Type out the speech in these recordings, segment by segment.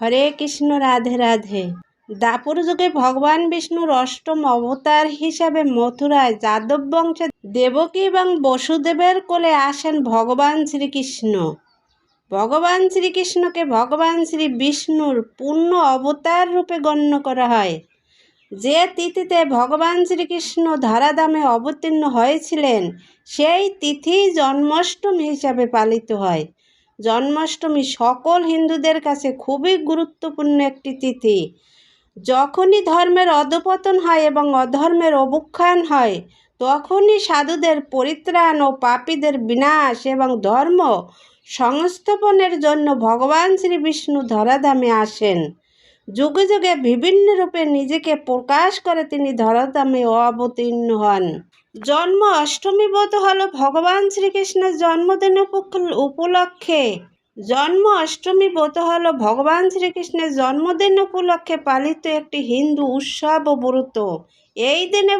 হরে কৃষ্ণ, রাধে রাধে। দাপর যুগে ভগবান বিষ্ণুর অষ্টম অবতার হিসাবে মথুরায় যাদব বংশে দেবকী এবং বসুদেবের কোলে আসেন ভগবান শ্রীকৃষ্ণ। ভগবান শ্রীকৃষ্ণকে ভগবান শ্রী বিষ্ণুর পূর্ণ অবতার রূপে গণ্য করা হয়। যে তিথিতে ভগবান শ্রীকৃষ্ণ ধরাধামে অবতীর্ণ হয়েছিলেন, সেই তিথি জন্মাষ্টমী হিসাবে পালিত হয়। জন্মাষ্টমী সকল হিন্দুদের কাছে খুবই গুরুত্বপূর্ণ একটি তিথি। যখনই ধর্মের অধপতন হয় এবং অধর্মের অবক্ষয়ন হয়, তখনই সাধুদের পরিত্রাণ ও পাপীদের বিনাশ এবং ধর্ম সংস্থাপনের জন্য ভগবান শ্রী বিষ্ণু ধরাধামে আসেন। যুগে যুগে বিভিন্ন রূপে নিজেকে প্রকাশ করে তিনি ধরাধামে অবতীর্ণ হন। জন্ম অষ্টমী বোধ হল ভগবান শ্রীকৃষ্ণের জন্মদিন উপলক্ষে। জন্ম অষ্টমী ব্রত হল ভগবান শ্রীকৃষ্ণের জন্মদিন উপলক্ষে পালিত একটি হিন্দু উৎসব ও ব্রত। এই দিনে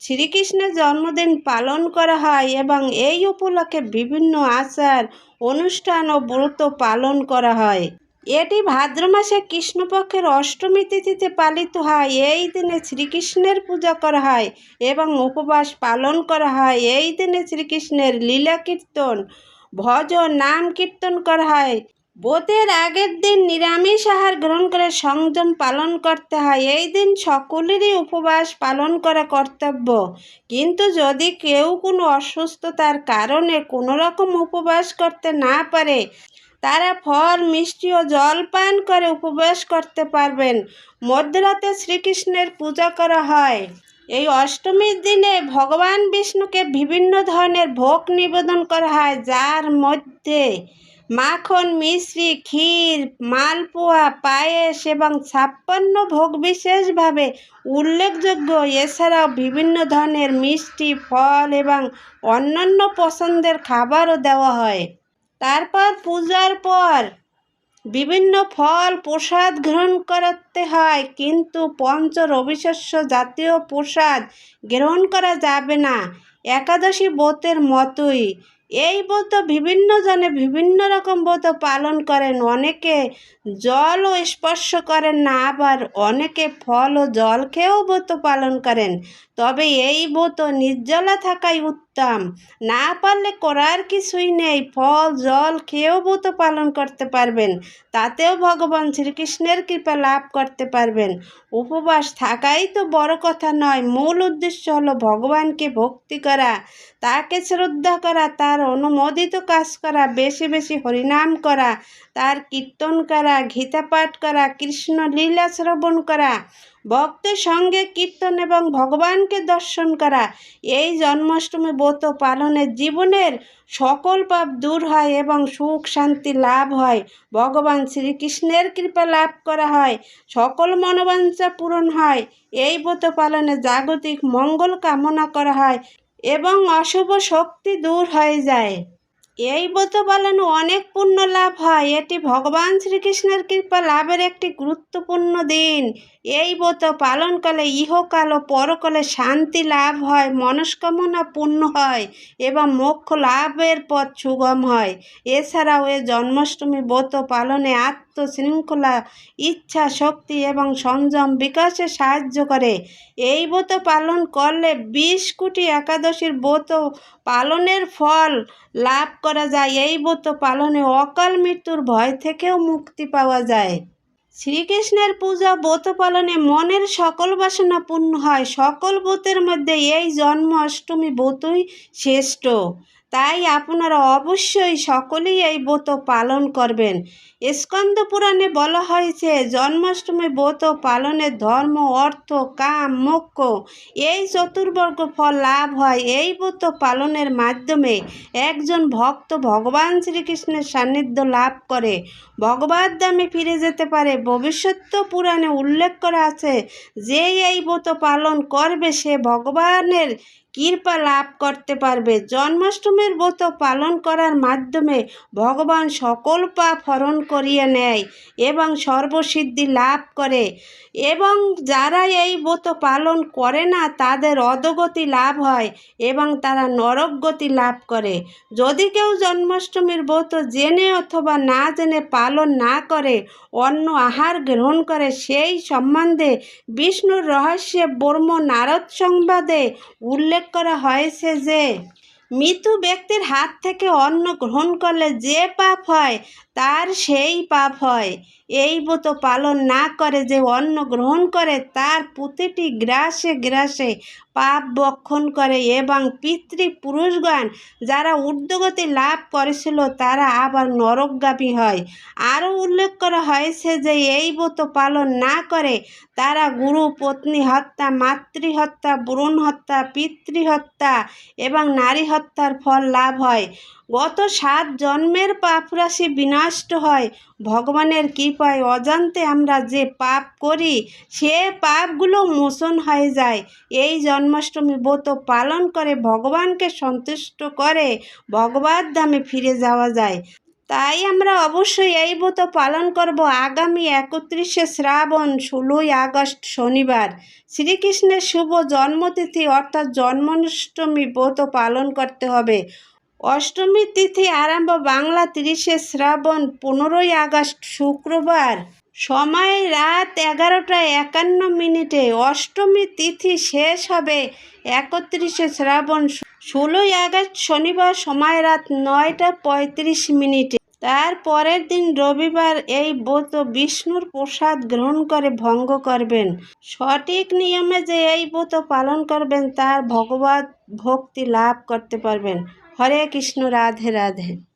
শ্রীকৃষ্ণের জন্মদিন পালন করা হয় এবং এই উপলক্ষে বিভিন্ন আচার, অনুষ্ঠান ও ব্রত পালন করা হয়। এটি ভাদ্র মাসে কৃষ্ণপক্ষের অষ্টমী তিথিতে পালিত হয়। এই দিনে শ্রীকৃষ্ণের পূজা করা হয় এবং উপবাস পালন করা হয়। এই দিনে শ্রীকৃষ্ণের লীলা কীর্তন ভজন নাম কীর্তন করা হয়। বোতের আগের দিন নিরামিষ আহার গ্রহণ করে সংযম পালন করতে হয়। এই দিন সকলেরই উপবাস পালন করা কর্তব্য। কিন্তু যদি কেউ কোনো অসুস্থতার কারণে কোনো রকম উপবাস করতে না পারে তারা ফল, মিষ্টি ও জল পান করে উপবাস করতে পারবেন। মধ্যরাতে শ্রীকৃষ্ণের পূজা করা হয়। এই অষ্টমীর দিনে ভগবান বিষ্ণুকে বিভিন্ন ধরনের ভোগ নিবেদন করা হয়, যার মধ্যে মাখন, মিশ্রি, ক্ষীর, মালপোয়া, পায়েস এবং ছাপ্পান্ন ভোগ বিশেষভাবে উল্লেখযোগ্য। এছাড়াও বিভিন্ন ধরনের মিষ্টি, ফল এবং অন্যান্য পছন্দের খাবারও দেওয়া হয়। তারপর পূজার পর বিভিন্ন ফল, প্রসাদ গ্রহণ করতে হয়। কিন্তু পঞ্চ রবিশস্য জাতীয় প্রসাদ গ্রহণ করা যাবে না। একাদশী ব্রতের মতোই। এই ব্রত বিভিন্ন জনে বিভিন্ন রকম ব্রত পালন করেন। অনেকে জল ও স্পর্শ করেন না, আবার অনেকে ফল ও জল খেয়েও ব্রত পালন করেন। তবে এই ব্রত নির্জলা থাকাই উত্তম। না পারলে করার কিছুই নেই। ফল, জল খেয়েও ব্রত পালন করতে পারবেন। তাতেও ভগবান শ্রীকৃষ্ণের কৃপা লাভ করতে পারবেন। উপবাস থাকাই তো বড় কথা নয়। মূল উদ্দেশ্য হলো ভগবানকে ভক্তি করা, তাকে শ্রদ্ধা করা, তার অনুমোদিত কাজ করা, বেশি বেশি হরিনাম করা, তার কীর্তন করা, গীতা পাঠ করা, কৃষ্ণ লীলা শ্রবণ করা ভক্তের সঙ্গে কীর্তন এবং ভগবানকে দর্শন করা, এই জন্মাষ্টমী ব্রত পালনের জীবনের সকল পাপ দূর হয় এবং সুখ শান্তি লাভ হয়। ভগবান শ্রীকৃষ্ণের কৃপা লাভ করা হয়, সকল মনোবাঞ্ছা পূরণ হয়। এই ব্রত পালনে জাগতিক মঙ্গল কামনা করা হয় এবং অশুভ শক্তি দূর হয়ে যায়। এই ব্রত পালন অনেক পুণ্য লাভ হয়। এটি ভগবান শ্রীকৃষ্ণের কৃপা লাভের একটি গুরুত্বপূর্ণ দিন। এই ব্রত পালন কালে ইহকাল ও পরকালে শান্তি লাভ হয়, মনস্কামনা পূর্ণ হয় এবং মোক্ষ লাভের পথ সুগম হয়। এছাড়াও এ জন্মাষ্টমী ব্রত পালনে আত্মশৃঙ্খলা ইচ্ছা, শক্তি এবং সংযম বিকাশে সাহায্য করে। এই ব্রত পালন করলে বিশ কোটি একাদশীর ব্রত পালনের ফল লাভ করা যায়। এই ব্রত পালনে অকাল মৃত্যুর ভয় থেকেও মুক্তি পাওয়া যায়। শ্রীকৃষ্ণের পূজা ব্রত পালনে মনের সকল বাসনা পূর্ণ হয়। সকল ব্রতের মধ্যে এই জন্ম অষ্টমী ব্রতই শ্রেষ্ঠ। তাই আপনারা অবশ্যই সকলেই এই ব্রত পালন করবেন। স্কন্দ পুরাণে বলা হয়েছে, জন্মাষ্টমী ব্রত পালনের ধর্ম, অর্থ, কাম, মোক্ষ, এই চতুর্বর্গ ফল লাভ হয়। এই ব্রত পালনের মাধ্যমে একজন ভক্ত ভগবান শ্রীকৃষ্ণের সান্নিধ্য লাভ করে। ভগবত দামে ফিরে যেতে পারে। ভবিষ্যৎ পুরাণে উল্লেখ করা আছে যে এই ব্রত পালন করবে সে ভগবানের কৃপা লাভ করতে পারবে। জন্মাষ্টমীর ব্রত পালন করার মাধ্যমে ভগবান সকল পাপ হরণ করিয়ে নেয় এবং সর্বসিদ্ধি লাভ করে। এবং যারা এই ব্রত পালন করে না, তাদের অধগতি লাভ হয় এবং তারা নরক গতি লাভ করে। যদি কেউ জন্মাষ্টমীর ব্রত জেনে অথবা না জেনে পালন না করে অন্য আহার গ্রহণ করে, সেই সম্বন্ধে বিষ্ণুর রহস্যে ব্রহ্ম নারদ সংবাদে উল্লেখ করা হয়েছে যে মৃত্যু ব্যক্তির হাত থেকে অন্ন গ্রহণ করলে যে পাপ হয়, তার সেই পাপ হয়। এই ব্রত পালন না করে যে অন্ন গ্রহণ করে, তার প্রতিটি গ্রাসে গ্রাসে পাপ বক্ষণ করে এবং পিতৃ পুরুষগণ যারা ঊর্ধ্বগতি লাভ করেছিল, তারা আবার নরকগামী হয়। আরও উল্লেখ করা হয়েছে যে, এই ব্রত পালন না করে তারা গুরু, পত্নী হত্যা, মাতৃহত্যা ভ্রূণ হত্যা পিতৃহত্যা এবং নারী হত্যার ফল লাভ হয়। গত সাত জন্মের পাপরাশি বিনষ্ট হয়। ভগবানের কৃপায় অজান্তে আমরা যে পাপ করি, সে পাপগুলো মোচন হয়ে যায়। এই জন্মাষ্টমী ব্রত পালন করে ভগবানকে সন্তুষ্ট করে ভগবত ধামে ফিরে যাওয়া যায়। তাই আমরা অবশ্যই এই ব্রত পালন করব আগামী একত্রিশে শ্রাবণ ষোলোই আগস্ট শনিবার। শ্রীকৃষ্ণের শুভ জন্মতিথি অর্থাৎ জন্মাষ্টমী ব্রত পালন করতে হবে। অষ্টমী তিথি আরম্ভ বাংলা তিরিশে শ্রাবণ পনেরোই আগস্ট শুক্রবার। সময় রাত এগারোটা একান্ন মিনিটে অষ্টমী তিথি শেষ হবে একত্রিশে শ্রাবণ ষোলোই আগস্ট শনিবার সময় রাত নয়টা পঁয়ত্রিশ মিনিটে। তার পরের দিন রবিবার এই ব্রত বিষ্ণুর প্রসাদ গ্রহণ করে ভঙ্গ করবেন। সঠিক নিয়মে যে এই ব্রত পালন করবেন, তার ভগবত ভক্তি লাভ করতে পারবেন। হরে কৃষ্ণ, রাধে রাধে।